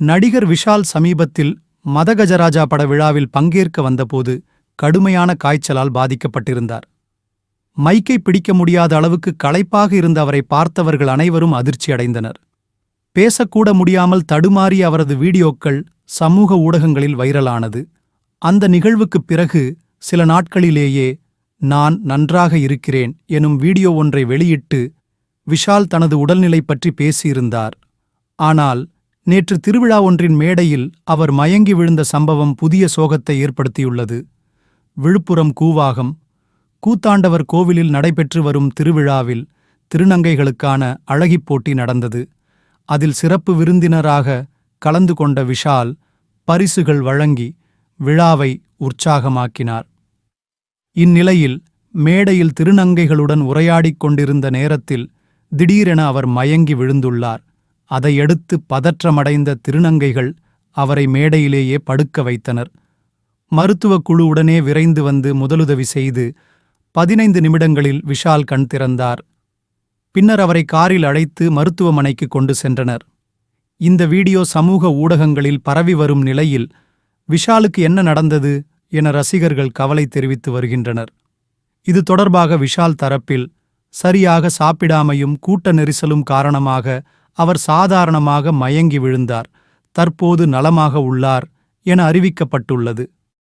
நடிகர் விஷால் சமீபத்தில் மதகஜராஜா பட விழாவில் பங்கேற்க வந்தபோது கடுமையான காய்ச்சலால் பாதிக்கப்பட்டிருந்தார். மைக்கை பிடிக்க முடியாத அளவுக்கு களைப்பாக இருந்த அவரை பார்த்தவர்கள் அனைவரும் அதிர்ச்சியடைந்தனர் பேசக்கூட முடியாமல் தடுமாறிய அவரது வீடியோக்கள் சமூக ஊடகங்களில் வைரலானது. அந்த நிகழ்வுக்குப் பிறகு சில நாட்களிலேயே நான் நன்றாக இருக்கிறேன் எனும் வீடியோ ஒன்றை வெளியிட்டு விஷால் தனது உடல்நிலை பற்றி பேசியிருந்தார். ஆனால் நேற்று திருவிழா ஒன்றின் மேடையில் அவர் மயங்கி விழுந்த சம்பவம் புதிய சோகத்தை ஏற்படுத்தியுள்ளது. விழுப்புரம் கூவாகம் கூத்தாண்டவர் கோவிலில் நடைபெற்று வரும் திருவிழாவில் திருநங்கைகளுக்கான அழகிப் போட்டி நடந்தது. அதில் சிறப்பு விருந்தினராக கலந்து கொண்ட விஷால் பரிசுகள் வழங்கி விழாவை உற்சாகமாக்கினார். இந்நிலையில் மேடையில் திருநங்கைகளுடன் உரையாடிக் கொண்டிருந்த நேரத்தில் திடீரென அவர் மயங்கி விழுந்துள்ளார். அதையடுத்து பதற்றமடைந்த திருநங்கைகள் அவரை மேடையிலேயே படுக்க வைத்தனர். மருத்துவக் குழு உடனே விரைந்து வந்து முதலுதவி செய்து பதினைந்து நிமிடங்களில் விஷால் கண் திறந்தார். பின்னர் அவரை காரில் அழைத்து மருத்துவமனைக்கு கொண்டு சென்றனர். இந்த வீடியோ சமூக ஊடகங்களில் பரவி வரும் நிலையில் விஷாலுக்கு என்ன நடந்தது என ரசிகர்கள் கவலை தெரிவித்து வருகின்றனர். இது தொடர்பாக விஷால் தரப்பில் சரியாக சாப்பிடாமையும் கூட்ட நெரிசலும் காரணமாக அவர் சாதாரணமாக மயங்கி விழுந்தார். தற்போது நலமாக உள்ளார் என அறிவிக்கப்பட்டுள்ளது.